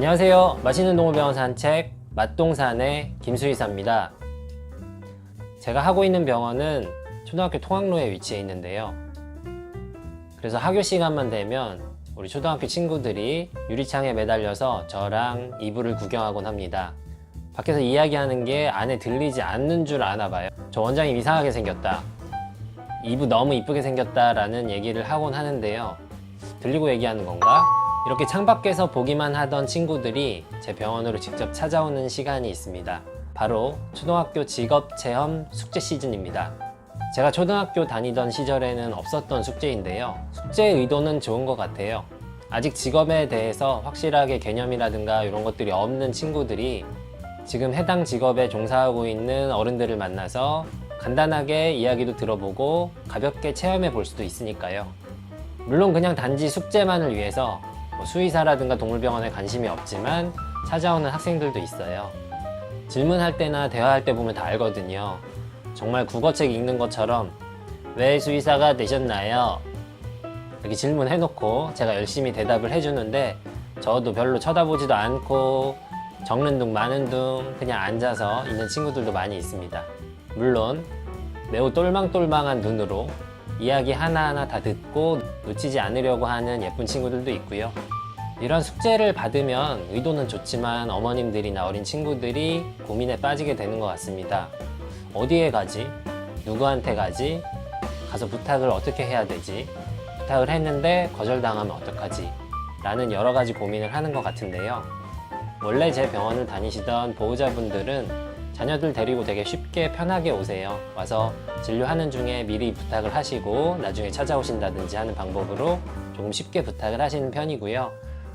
안녕하세요. 맛있는 동물병원 산책 맛동산의 김수희사입니다. 제가 하고 있는 병원은 초등학교 통학로에 위치해 있는데요. 그래서 학교 시간만 되면 우리 초등학교 친구들이 유리창에 매달려서 저랑 이불을 구경하곤 합니다. 밖에서 이야기하는 게 안에 들리지 않는 줄 아나 봐요. 저 원장님 이상하게 생겼다. 이부 너무 이쁘게 생겼다라는 얘기를 하곤 하는데요. 들리고 얘기하는 건가? 이렇게 창밖에서 보기만 하던 친구들이 제 병원으로 직접 찾아오는 시간이 있습니다. 바로 초등학교 직업 체험 숙제 시즌입니다. 제가 초등학교 다니던 시절에는 없었던 숙제인데요. 숙제의 의도는 좋은 것 같아요. 아직 직업에 대해서 확실하게 개념이라든가 이런 것들이 없는 친구들이 지금 해당 직업에 종사하고 있는 어른들을 만나서 간단하게 이야기도 들어보고 가볍게 체험해 볼 수도 있으니까요. 물론 그냥 단지 숙제만을 위해서 뭐 수의사라든가 동물병원에 관심이 없지만 찾아오는 학생들도 있어요. 질문할 때나 대화할 때 보면 다 알거든요. 정말 국어책 읽는 것처럼 왜 수의사가 되셨나요? 이렇게 질문해놓고 제가 열심히 대답을 해주는데 저도 별로 쳐다보지도 않고 적는 둥 마는 둥 그냥 앉아서 있는 친구들도 많이 있습니다. 물론 매우 똘망똘망한 눈으로 이야기 하나하나 다 듣고 놓치지 않으려고 하는 예쁜 친구들도 있고요. 이런 숙제를 받으면 의도는 좋지만 어머님들이나 어린 친구들이 고민에 빠지게 되는 것 같습니다. 어디에 가지? 누구한테 가지? 가서 부탁을 어떻게 해야 되지? 부탁을 했는데 거절당하면 어떡하지? 라는 여러 가지 고민을 하는 것 같은데요. 원래 제 병원을 다니시던 보호자분들은 자녀들 데리고 되게 쉽게 편하게 오세요. 와서 진료하는 중에 미리 부탁을 하시고 나중에 찾아오신다든지 하는 방법으로 조금 쉽게 부탁을 하시는 편이고요.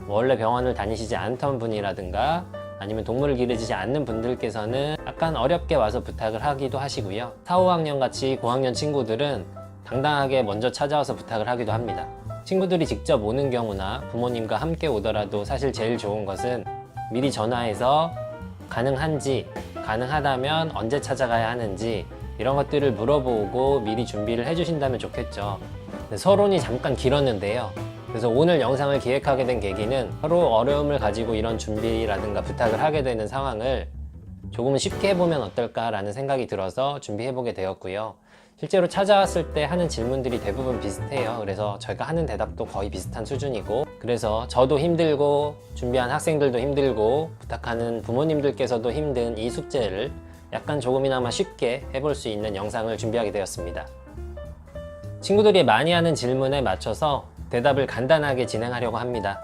뭐 원래 병원을 다니시지 않던 분이라든가 아니면 동물을 기르지 않는 분들께서는 약간 어렵게 와서 부탁을 하기도 하시고요. 4, 5학년 같이 고학년 친구들은 당당하게 먼저 찾아와서 부탁을 하기도 합니다. 친구들이 직접 오는 경우나 부모님과 함께 오더라도 사실 제일 좋은 것은 미리 전화해서 가능한지, 가능하다면 언제 찾아가야 하는지 이런 것들을 물어보고 미리 준비를 해주신다면 좋겠죠. 서론이 잠깐 길었는데요. 그래서 오늘 영상을 기획하게 된 계기는 서로 어려움을 가지고 이런 준비라든가 부탁을 하게 되는 상황을 조금 쉽게 해보면 어떨까라는 생각이 들어서 준비해보게 되었고요. 실제로 찾아왔을 때 하는 질문들이 대부분 비슷해요. 그래서 저희가 하는 대답도 거의 비슷한 수준이고, 그래서 저도 힘들고, 준비한 학생들도 힘들고, 부탁하는 부모님들께서도 힘든 이 숙제를 약간 조금이나마 쉽게 해볼 수 있는 영상을 준비하게 되었습니다. 친구들이 많이 하는 질문에 맞춰서 대답을 간단하게 진행하려고 합니다.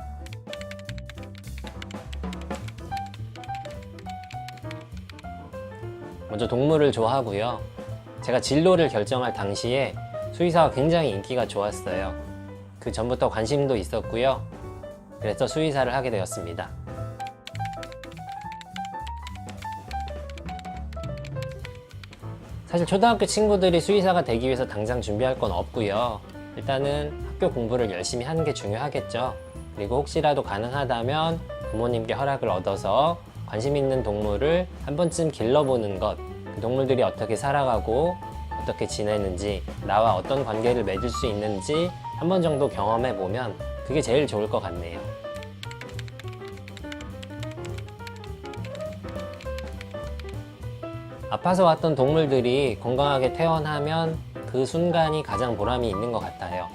먼저 동물을 좋아하고요. 제가 진로를 결정할 당시에 수의사가 굉장히 인기가 좋았어요. 그 전부터 관심도 있었고요. 그래서 수의사를 하게 되었습니다. 사실 초등학교 친구들이 수의사가 되기 위해서 당장 준비할 건 없고요. 일단은 학교 공부를 열심히 하는 게 중요하겠죠. 그리고 혹시라도 가능하다면 부모님께 허락을 얻어서 관심 있는 동물을 한 번쯤 길러보는 것, 그 동물들이 어떻게 살아가고 어떻게 지내는지, 나와 어떤 관계를 맺을 수 있는지 한 번 정도 경험해 보면 그게 제일 좋을 것 같네요. 아파서 왔던 동물들이 건강하게 퇴원하면 그 순간이 가장 보람이 있는 것 같아요.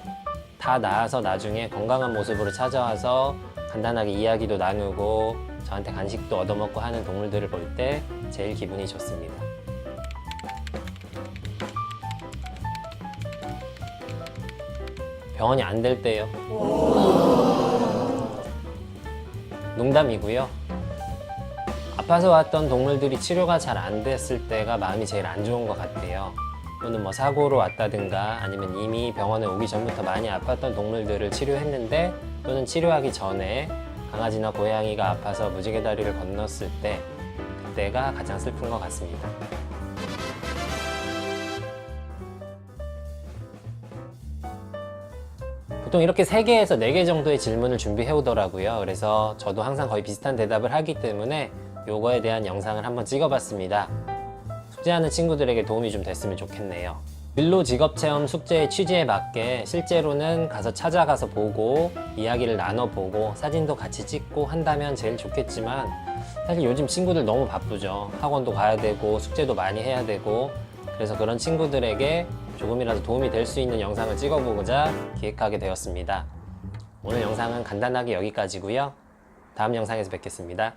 다 나아서 나중에 건강한 모습으로 찾아와서 간단하게 이야기도 나누고 저한테 간식도 얻어먹고 하는 동물들을 볼 때 제일 기분이 좋습니다. 병원이 안 될 때요. 농담이고요. 아파서 왔던 동물들이 치료가 잘 안 됐을 때가 마음이 제일 안 좋은 것 같아요. 또는 뭐 사고로 왔다든가 아니면 이미 병원에 오기 전부터 많이 아팠던 동물들을 치료했는데 또는 치료하기 전에 강아지나 고양이가 아파서 무지개 다리를 건넜을 때 그때가 가장 슬픈 것 같습니다. 보통 이렇게 3개에서 4개 정도의 질문을 준비해 오더라고요. 그래서 저도 항상 거의 비슷한 대답을 하기 때문에 요거에 대한 영상을 한번 찍어 봤습니다. 숙제하는 친구들에게 도움이 좀 됐으면 좋겠네요. 진로 직업 체험 숙제의 취지에 맞게 실제로는 가서 찾아가서 보고 이야기를 나눠보고 사진도 같이 찍고 한다면 제일 좋겠지만 사실 요즘 친구들 너무 바쁘죠. 학원도 가야 되고 숙제도 많이 해야 되고 그래서 그런 친구들에게 조금이라도 도움이 될 수 있는 영상을 찍어보고자 기획하게 되었습니다. 오늘 영상은 간단하게 여기까지고요. 다음 영상에서 뵙겠습니다.